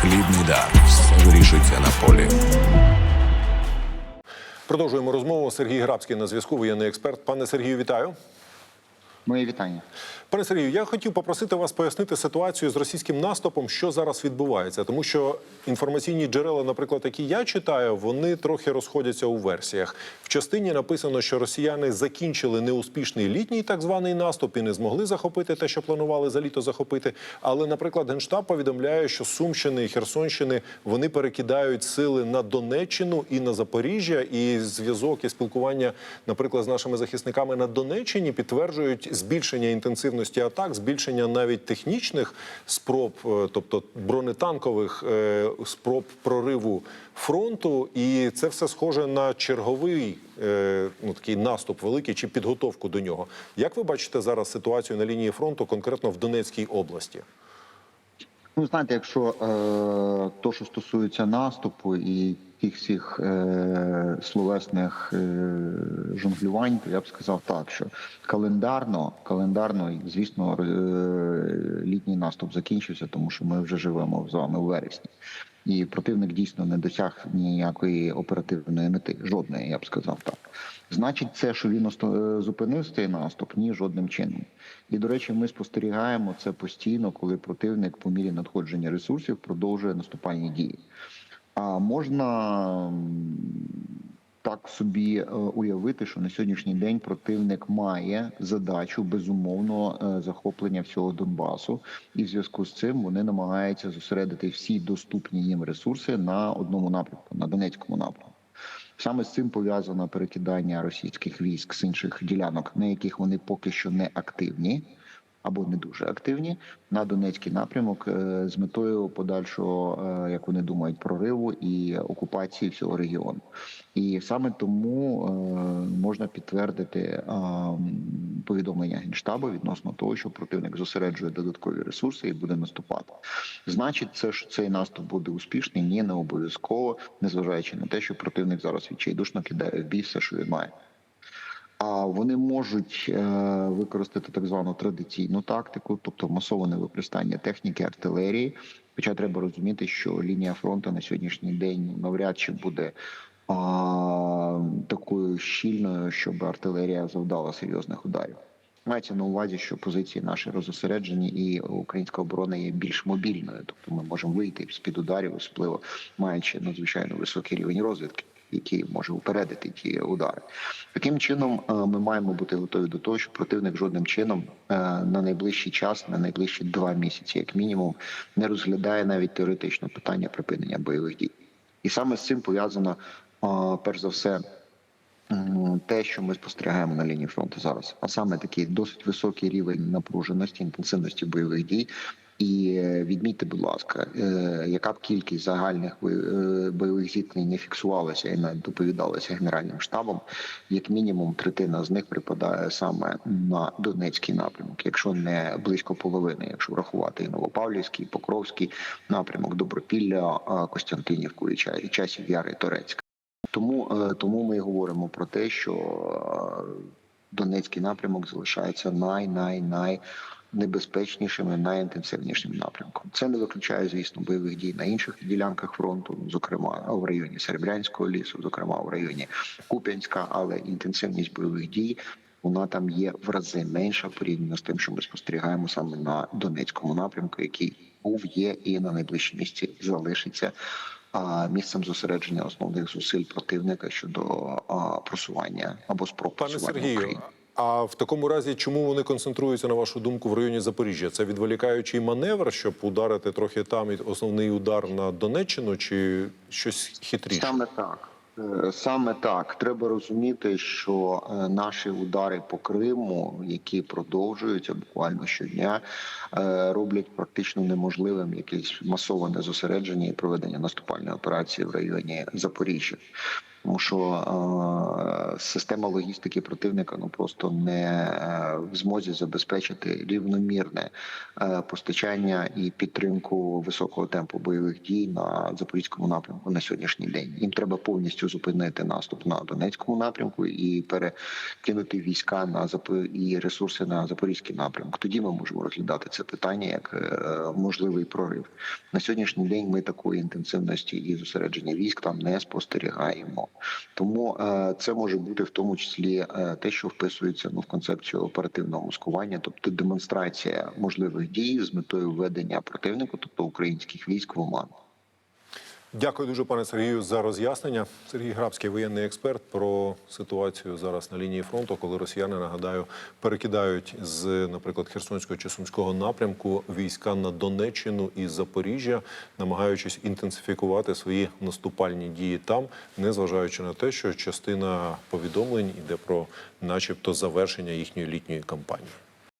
Хлібний дар. Все вирішується на полі. Продовжуємо розмову. Сергій Грабський на зв'язку, воєнний експерт. Пане Сергію, вітаю. Моє вітання. Пане Сергію, я хотів попросити вас пояснити ситуацію з російським наступом, що зараз відбувається, тому що інформаційні джерела, наприклад, які я читаю, вони трохи розходяться у версіях. В частині написано, що росіяни закінчили неуспішний літній так званий наступ і не змогли захопити те, що планували за літо захопити. Але, наприклад, генштаб повідомляє, що Сумщини і Херсонщини вони перекидають сили на Донеччину і на Запоріжжя. І зв'язок і спілкування, наприклад, з нашими захисниками на Донеччині підтверджують збільшення інтенсивності атак, збільшення навіть технічних спроб, е, тобто бронетанкових е, спроб прориву фронту. І це все схоже на черговий е, ну, такий наступ великий чи підготовку до нього. Як ви бачите зараз ситуацію на лінії фронту, конкретно в Донецькій області? Ну, знаєте, якщо е, то, що стосується наступу і тих всіх е, словесних е, жонглювань, то я б сказав так, що календарно, календарно, звісно, е, літній наступ закінчився, тому що ми вже живемо з вами у вересні. І противник дійсно не досяг ніякої оперативної мети, жодної, я б сказав так. Значить, це, що він е, зупинив цей наступ, ні, жодним чином. І до речі, ми спостерігаємо це постійно, коли противник по мірі надходження ресурсів продовжує наступальні дії. А можна так собі е, уявити, що на сьогоднішній день противник має задачу безумовно е, захоплення всього Донбасу, і в зв'язку з цим вони намагаються зосередити всі доступні їм ресурси на одному напрямку, на Донецькому напрямку. Саме з цим пов'язано перекидання російських військ з інших ділянок, на яких вони поки що не активні або не дуже активні, на Донецький напрямок е, з метою подальшого, е, як вони думають, прориву і окупації всього регіону. І саме тому е, можна підтвердити повідомлення генштабу відносно того, що противник зосереджує додаткові ресурси і буде наступати. Значить, це що цей наступ буде успішний? Ні, не обов'язково, незважаючи на те, що противник зараз відчайдушно кидає в бій все, що він має. А вони можуть е, використати так звану традиційну тактику, тобто масоване використання техніки артилерії. Хоча треба розуміти, що лінія фронту на сьогоднішній день навряд чи буде а, такою щільною, щоб артилерія завдала серйозних ударів. Мається на увазі, що позиції наші розосереджені, і українська оборона є більш мобільною, тобто ми можемо вийти з під ударів, особливо маючи надзвичайно високий рівень розвідки, який може упередити ті удари. Таким чином, е, ми маємо бути готові до того, що противник жодним чином е, на найближчий час, на найближчі два місяці, як мінімум, не розглядає навіть теоретично питання припинення бойових дій. І саме з цим пов'язано е, перш за все. Те, що ми спостерігаємо на лінії фронту зараз, а саме такий досить високий рівень напруженості, інтенсивності бойових дій. І е, відмітьте, будь ласка, е, яка б кількість загальних е, бойових зіткнень не фіксувалася і не доповідалася генеральним штабом, як мінімум третина з них припадає саме на Донецький напрямок, якщо не близько половини, якщо врахувати і Новопавлівський, і Покровський напрямок, Добропілля, Костянтинівку і часів Яри Торецька. Тому, тому ми говоримо про те, що Донецький напрямок залишається най-най-най небезпечнішим і найінтенсивнішим напрямком. Це не виключає, звісно, бойових дій на інших ділянках фронту, зокрема в районі Серебрянського лісу, зокрема в районі Куп'янська, але інтенсивність бойових дій. Вона там є в рази менша порівняно з тим, що ми спостерігаємо саме на Донецькому напрямку, який був, є і на найближчі місці залишиться а, місцем зосередження основних зусиль противника щодо а, просування або спроб Пане просування Сергію, України. А в такому разі, чому вони концентруються на вашу думку в районі Запоріжжя? Це відволікаючий маневр, щоб ударити трохи там і основний удар на Донеччину, чи щось хитріше? Саме так. Е, Саме так треба розуміти, що е, наші удари по Криму, які продовжуються буквально щодня, е, роблять практично неможливим якесь масоване зосередження і проведення наступальної операції в районі Запоріжжя. Тому що е, система логістики противника ну просто не е, в змозі забезпечити рівномірне е, постачання і підтримку високого темпу бойових дій на запорізькому напрямку на сьогоднішній день. Їм треба повністю зупинити наступ на Донецькому напрямку і перекинути війська на Зап- і ресурси на запорізький напрямок. Тоді ми можемо розглядати це питання як можливий прорив. На сьогоднішній день ми такої інтенсивності і зосередження військ там не спостерігаємо. Тому е, це може бути в тому числі е, те, що вписується ну в концепцію оперативного маскування, тобто демонстрація можливих дій з метою введення противнику, тобто українських військ в оману. Дякую дуже, пане Сергію, за роз'яснення. Сергій Грабський, воєнний експерт, про ситуацію зараз на лінії фронту, коли росіяни нагадаю перекидають з, наприклад, Херсонського чи Сумського напрямку війська на Донеччину і Запоріжжя, намагаючись інтенсифікувати свої наступальні дії там, незважаючи на те, що частина повідомлень йде про, начебто, завершення їхньої літньої кампанії.